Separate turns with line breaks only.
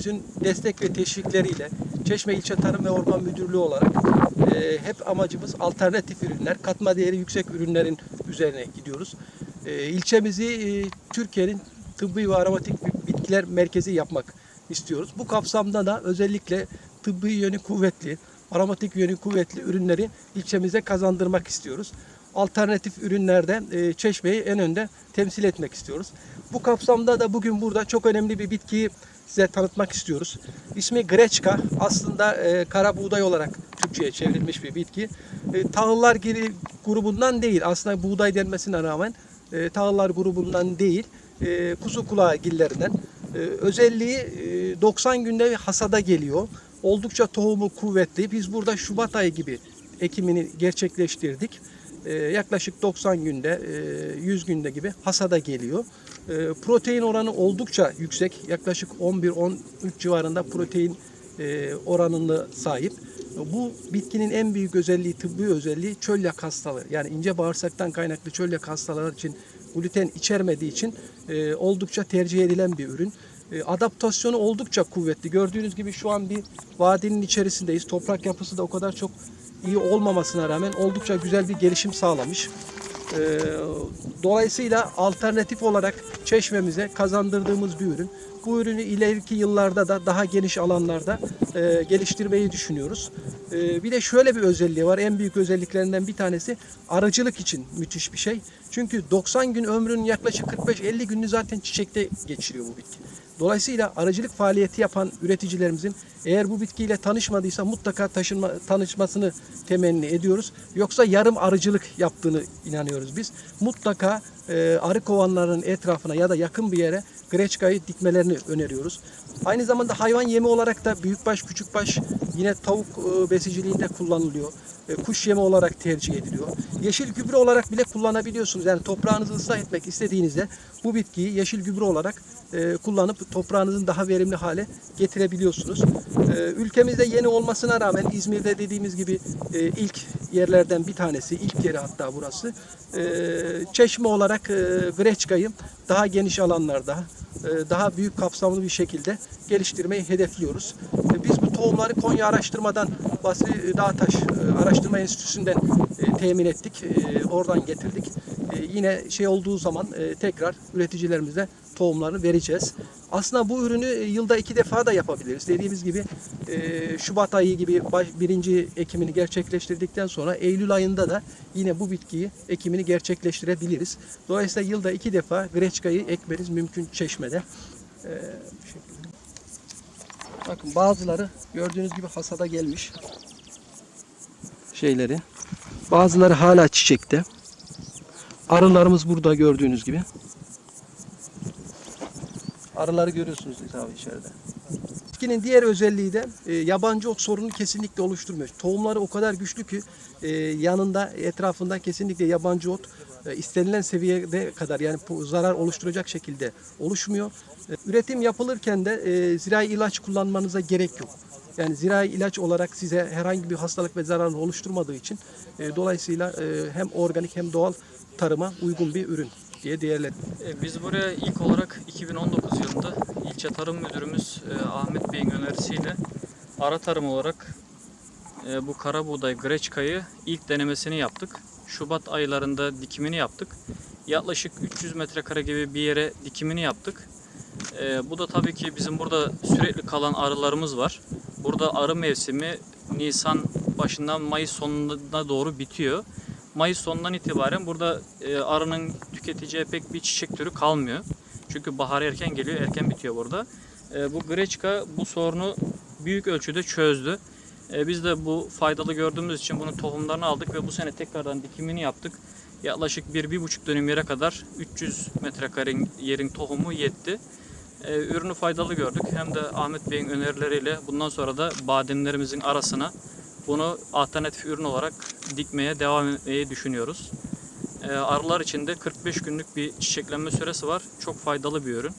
Müdürümüzün destek ve teşvikleriyle Çeşme İlçe Tarım ve Orman Müdürlüğü olarak e, hep amacımız alternatif ürünler, katma değeri yüksek ürünlerin üzerine gidiyoruz. E, ilçemizi e, Türkiye'nin tıbbi ve aromatik bitkiler merkezi yapmak istiyoruz. Bu kapsamda da özellikle tıbbi yönü kuvvetli, aromatik yönü kuvvetli ürünleri ilçemize kazandırmak istiyoruz. Alternatif ürünlerde e, Çeşme'yi en önde temsil etmek istiyoruz. Bu kapsamda da bugün burada çok önemli bir bitkiyi size tanıtmak istiyoruz. İsmi Greçka. Aslında e, kara buğday olarak Türkçe'ye çevrilmiş bir bitki. E, tahıllar grubundan değil. Aslında buğday denmesine rağmen e, tahıllar grubundan değil. E, kuzu kulağı gillerinden. E, özelliği e, 90 günde hasada geliyor. Oldukça tohumu kuvvetli. Biz burada Şubat ayı gibi ekimini gerçekleştirdik. E, yaklaşık 90 günde, e, 100 günde gibi hasada geliyor. E, protein oranı oldukça yüksek. Yaklaşık 11-13 civarında protein e, oranına sahip. Bu bitkinin en büyük özelliği, tıbbi özelliği çölyak hastalığı. Yani ince bağırsaktan kaynaklı çölyak hastaları için gluten içermediği için e, oldukça tercih edilen bir ürün. E, adaptasyonu oldukça kuvvetli. Gördüğünüz gibi şu an bir vadinin içerisindeyiz. Toprak yapısı da o kadar çok iyi olmamasına rağmen oldukça güzel bir gelişim sağlamış. Ee, Dolayısıyla alternatif olarak çeşmemize kazandırdığımız bir ürün. Bu ürünü ileriki yıllarda da daha geniş alanlarda e, geliştirmeyi düşünüyoruz. E, bir de şöyle bir özelliği var. En büyük özelliklerinden bir tanesi arıcılık için müthiş bir şey. Çünkü 90 gün ömrünün yaklaşık 45-50 gününü zaten çiçekte geçiriyor bu bitki. Dolayısıyla arıcılık faaliyeti yapan üreticilerimizin eğer bu bitkiyle tanışmadıysa mutlaka taşınma, tanışmasını temenni ediyoruz. Yoksa yarım arıcılık yaptığını inanıyoruz biz. Mutlaka e, arı kovanlarının etrafına ya da yakın bir yere greçkayı dikmelerini öneriyoruz. Aynı zamanda hayvan yemi olarak da büyükbaş küçükbaş yine tavuk e, besiciliğinde kullanılıyor. E, kuş yemi olarak tercih ediliyor. Yeşil gübre olarak bile kullanabiliyorsunuz. Yani toprağınızı ıslah etmek istediğinizde bu bitkiyi yeşil gübre olarak e, kullanıp toprağınızın daha verimli hale getirebiliyorsunuz. E, ülkemizde yeni olmasına rağmen İzmir'de dediğimiz gibi e, ilk yerlerden bir tanesi, ilk yeri hatta burası. E, çeşme olarak e, Greçka'yı daha geniş alanlarda, e, daha büyük kapsamlı bir şekilde geliştirmeyi hedefliyoruz. E, Biz bu tohumları Konya Araştırma'dan Basri Dağtaş e, Araştırma Enstitüsü'nden e, temin ettik. E, Oradan getirdik. Yine şey olduğu zaman tekrar üreticilerimize tohumlarını vereceğiz. Aslında bu ürünü yılda iki defa da yapabiliriz. Dediğimiz gibi Şubat ayı gibi birinci ekimini gerçekleştirdikten sonra Eylül ayında da yine bu bitkiyi ekimini gerçekleştirebiliriz. Dolayısıyla yılda iki defa greçkayı ekmeniz mümkün çeşmede. Bu şekilde. Bakın bazıları gördüğünüz gibi hasada gelmiş şeyleri. Bazıları hala çiçekte. Arılarımız burada gördüğünüz gibi. Arıları görüyorsunuz tabii içeride. Bitkinin diğer özelliği de e, yabancı ot sorunu kesinlikle oluşturmuyor. Tohumları o kadar güçlü ki e, yanında etrafında kesinlikle yabancı ot e, istenilen seviyede kadar yani zarar oluşturacak şekilde oluşmuyor. E, üretim yapılırken de e, zirai ilaç kullanmanıza gerek yok. Yani zirai ilaç olarak size herhangi bir hastalık ve zarar oluşturmadığı için e, dolayısıyla e, hem organik hem doğal tarıma uygun bir ürün diye.
E, Biz buraya ilk olarak 2019 yılında ilçe tarım müdürümüz e, Ahmet Bey'in önerisiyle ara tarım olarak e, bu kara buğday greçkayı ilk denemesini yaptık. Şubat aylarında dikimini yaptık. Yaklaşık 300 metrekare gibi bir yere dikimini yaptık. E, Bu da tabii ki bizim burada sürekli kalan arılarımız var. Burada arı mevsimi Nisan başından Mayıs sonuna doğru bitiyor. Mayıs sonundan itibaren burada e, arının tüketeceği pek bir çiçek türü kalmıyor. Çünkü bahar erken geliyor, erken bitiyor burada. E, bu greçka bu sorunu büyük ölçüde çözdü. E, biz de bu faydalı gördüğümüz için bunun tohumlarını aldık ve bu sene tekrardan dikimini yaptık. Yaklaşık bir, bir buçuk dönüm yere kadar 300 metrekare yerin tohumu yetti. E, ürünü faydalı gördük. Hem de Ahmet Bey'in önerileriyle bundan sonra da bademlerimizin arasına bunu alternatif ürün olarak dikmeye devam etmeyi düşünüyoruz. Ee, arılar için de 45 günlük bir çiçeklenme süresi var. Çok faydalı bir ürün.